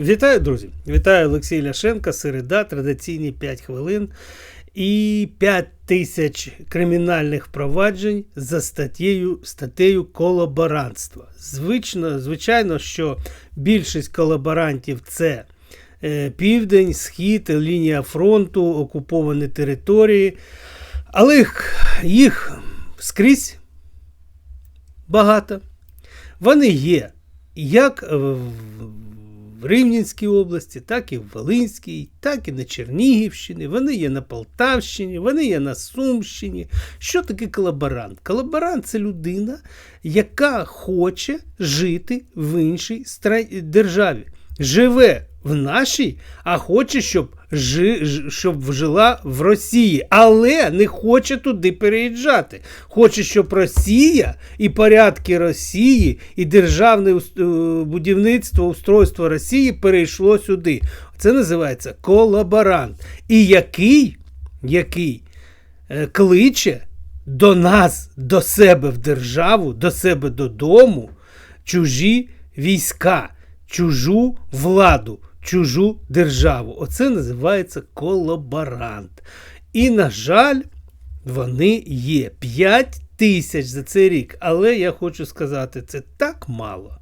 Вітаю, друзі! Вітаю Олексій Ляшенка, середа, традиційні 5 хвилин і 5 тисяч кримінальних проваджень за статтєю, статтею колаборантства. Звично, звичайно, що більшість колаборантів це е, південь, схід, лінія фронту, окуповані території, але їх, їх скрізь багато. Вони є як в Рівненській області, так і в Волинській, так і на Чернігівщині, вони є на Полтавщині, вони є на Сумщині. Що таке колаборант? Колаборант це людина, яка хоче жити в іншій державі. Живе в нашій, а хоче, щоб жи, щоб жила в Росії, але не хоче туди переїжджати. Хоче, щоб Росія і порядки Росії, і державне е, будівництво, устройство Росії перейшло сюди. Це називається колаборант. І який, який е, кличе до нас, до себе в державу, до себе додому чужі війська, чужу владу чужу державу. Оце називається колаборант. І, на жаль, вони є 5 тисяч за цей рік. Але я хочу сказати, це так мало.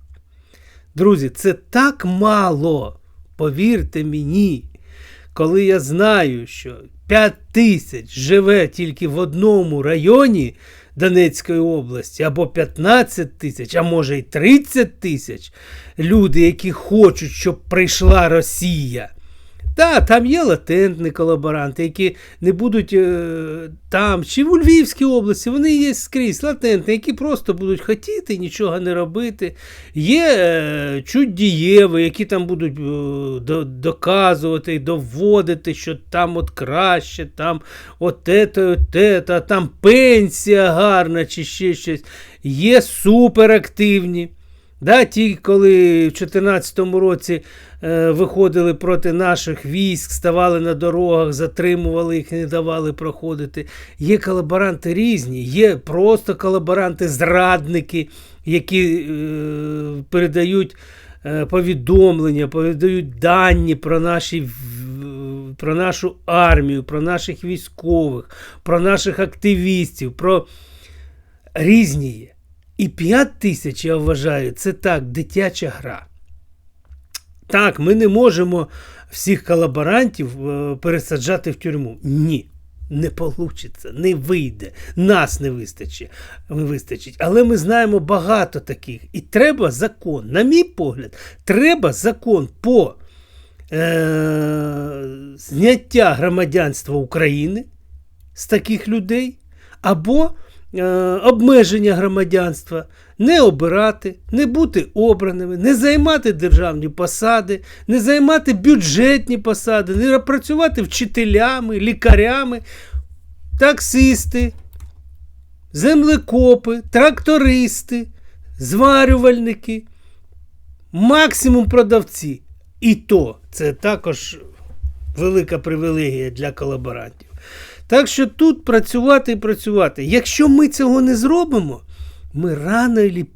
Друзі, це так мало. Повірте мені, коли я знаю, що 5 тисяч живе тільки в одному районі, Донецької області, або 15 тисяч, а може й 30 тисяч люди, які хочуть, щоб прийшла Росія. Так, там є латентні колаборанти, які не будуть е, там, чи в Львівській області, вони є скрізь латентні, які просто будуть хотіти нічого не робити. Є е, чуддієві, які там будуть е, до, доказувати і доводити, що там от краще, там от те, те, те, там пенсія гарна, чи ще щось. Є суперактивні. Да, Ті, коли в 2014 році е, виходили проти наших військ, ставали на дорогах, затримували їх, не давали проходити. Є колаборанти різні, є просто колаборанти-зрадники, які е, передають е, повідомлення, передають дані про наші. Про нашу армію, про наших військових, про наших активістів, про різні є. І 5 тисяч, я вважаю, це так, дитяча гра. Так, ми не можемо всіх колаборантів е, пересаджати в тюрму. Ні. Не вийде, не вийде, нас не вистачить. вистачить. Але ми знаємо багато таких. І треба закон. На мій погляд, треба закон по е- зняття громадянства України з таких людей, або обмеження громадянства, не обирати, не бути обраними, не займати державні посади, не займати бюджетні посади, не працювати вчителями, лікарями, таксисти, землекопи, трактористи, зварювальники, максимум продавці. І то це також велика привілегія для колаборантів. Так що тут працювати і працювати. Якщо ми цього не зробимо, ми рано і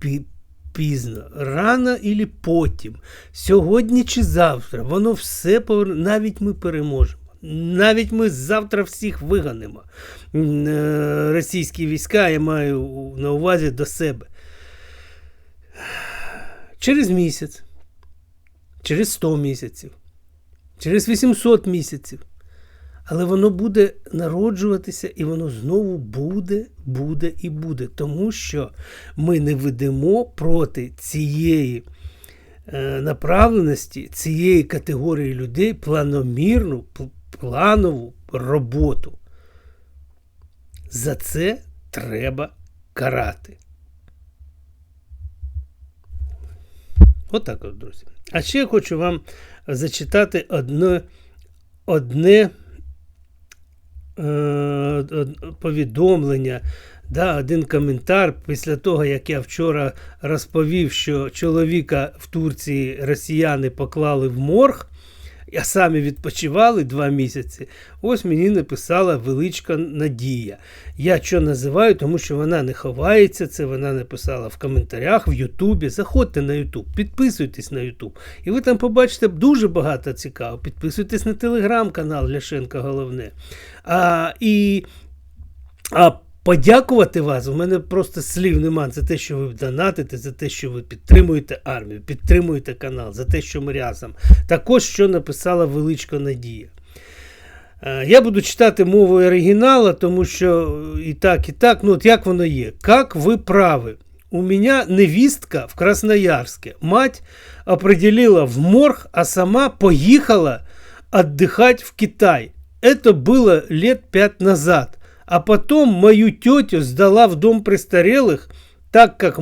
пізно, рано і потім, сьогодні чи завтра, воно все поверне, навіть ми переможемо. Навіть ми завтра всіх виганемо. Е, російські війська я маю на увазі до себе. Через місяць, через 100 місяців, через 800 місяців. Але воно буде народжуватися, і воно знову буде, буде і буде. Тому що ми не ведемо проти цієї е, направленості, цієї категорії людей планомірну, планову роботу. За це треба карати. Отак от, друзі. А ще я хочу вам зачитати одне одне повідомлення, да, один коментар після того, як я вчора розповів, що чоловіка в Турції росіяни поклали в морг. А самі відпочивали два місяці. Ось мені написала величка Надія. Я що називаю, тому що вона не ховається. Це вона написала в коментарях в Ютубі. Заходьте на Ютуб, підписуйтесь на Ютуб. І ви там побачите дуже багато цікавого. Підписуйтесь на телеграм-канал Ляшенка Головне. А, і, а подякувати вас. У мене просто слів нема за те, що ви донатите, за те, що ви підтримуєте армію, підтримуєте канал, за те, що ми разом. Також що написала величка Надія. Е, Я буду читати мовою оригінала, тому що і так, і так, ну от як воно є. Как ви правы? У меня невістка в Красноярске. Мать определила в морг, а сама поехала отдыхать в Китай. Это было лет пять назад. А потом мою тетю сдала в дом престарелых, так как,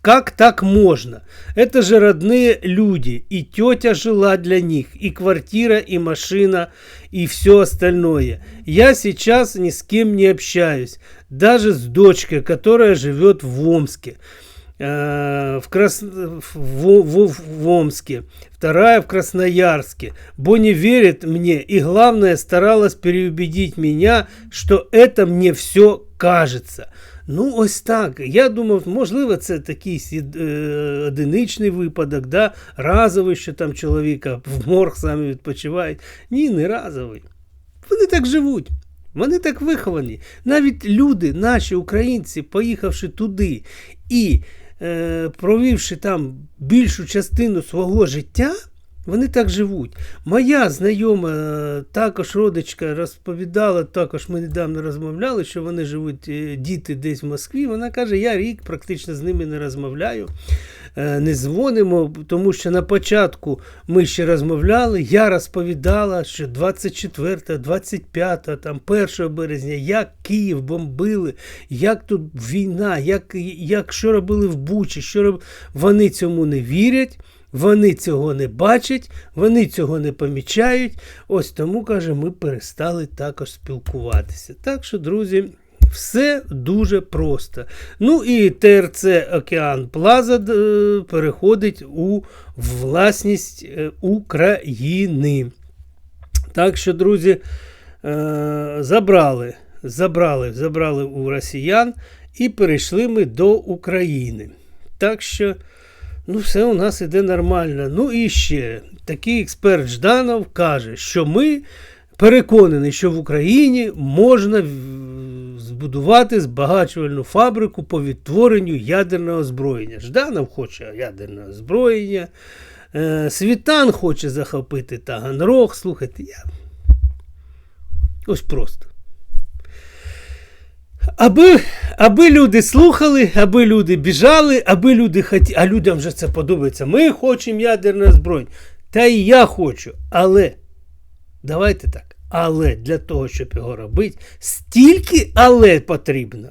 как так можно? Это же родные люди, и тетя жила для них, и квартира, и машина, и все остальное. Я сейчас ни с кем не общаюсь, даже с дочкой, которая живет в Омске. Э, В, Крас... в, в- в Омске, вторая в Красноярске. Бо не верит мне и, главное, старалась переубедить меня, что это мне все кажется. Ну, ось так. Я думав, можливо, це такий е, одиничний випадок, да? разовий, що там чоловіка в морг самі відпочивають. Ні, не разовий. Вони так живуть. Вони так виховані. Навіть люди, наші українці, поїхавши туди і е, провівши там більшу частину свого життя, вони так живуть. Моя знайома, е, також родичка, розповідала, також ми недавно розмовляли, що вони живуть е, діти десь в Москві. Вона каже, я рік практично з ними не розмовляю, не дзвонимо, тому що на початку ми ще розмовляли. Я розповідала, що 24, 25, там 1 березня, як Київ бомбили, як тут війна, як, як що робили в Бучі, що роб... вони цьому не вірять. Вони цього не бачать, вони цього не помічають. Ось тому, каже, ми перестали також спілкуватися. Так що, друзі, все дуже просто. Ну і ТРЦ Океан Плаза е, переходить у власність е, України. Так що, друзі, е, забрали, забрали, забрали у росіян і перейшли ми до України. Так що. Ну, все у нас іде нормально. Ну і ще такий експерт Жданов каже, що ми переконані, що в Україні можна збудувати збагачувальну фабрику по відтворенню ядерного озброєння. Жданов хоче ядерне озброєння. Е, Світан хоче захопити Таганрог. Слухайте, я. Ось просто. Аби, аби люди слухали, аби люди біжали, аби люди хотіли, а людям вже це подобається. Ми хочемо ядерне збройня. Та і я хочу. Але давайте так. Але для того, щоб його робити, стільки але потрібно.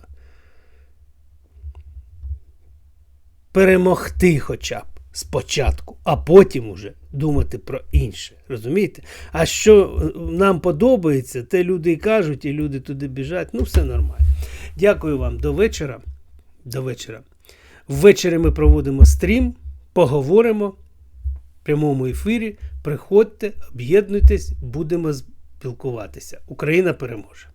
Перемогти хоча б спочатку, а потім уже думати про інше. Розумієте? А що нам подобається, те люди і кажуть, і люди туди біжать. Ну, все нормально. Дякую вам до вечора. До вечора. Ввечері ми проводимо стрім, поговоримо в прямому ефірі. Приходьте, об'єднуйтесь, будемо спілкуватися. Україна переможе.